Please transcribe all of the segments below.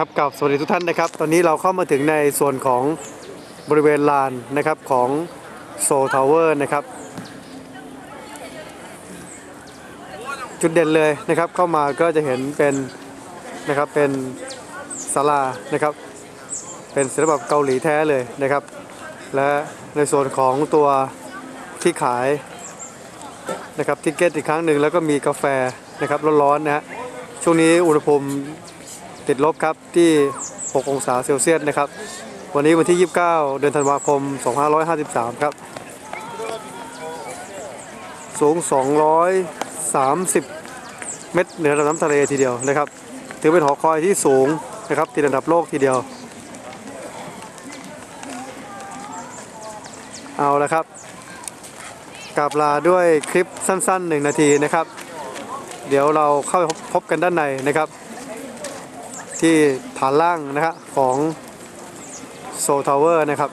ครับกับสวัสดีทุกท่านนะครับ ตอนนี้เราเข้ามาถึงในส่วนของบริเวณลานนะครับของโซทาวเวอร์นะครับ จุดเด่นเลยนะครับเข้ามาก็จะเห็นเป็นนะครับเป็นศาลานะครับ เป็นศิลปะเกาหลีแท้เลยนะครับ และในส่วนของตัวที่ขายนะครับทิกเก็ตอีกครั้งหนึ่งแล้วก็มีกาแฟนะครับร้อนๆนะฮะช่วงนี้อุณหภูมิ ติดลบครับที่ 6 องศาเซลเซียสนะครับ วันนี้วันที่ 29 เดือนธันวาคม 2553 ครับ สูง 230 เมตรเหนือระดับน้ำทะเลทีเดียวนะครับ ถือเป็นหอคอยที่สูงนะครับติดอันดับโลกทีเดียว เอาละครับกลับลาด้วยคลิปสั้นๆ 1 นาทีนะครับ เดี๋ยวเราเข้าไปพบกันด้านในนะครับ ที่ฐานล่างนะครับของโซลทาวเวอร์นะครับ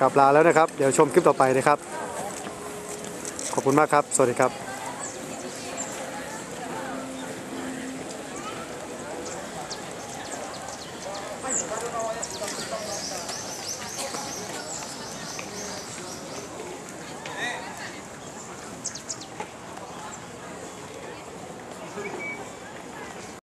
กลับลาแล้วนะครับ เดี๋ยวชมคลิปต่อไปนะครับ ขอบคุณมากครับ สวัสดีครับ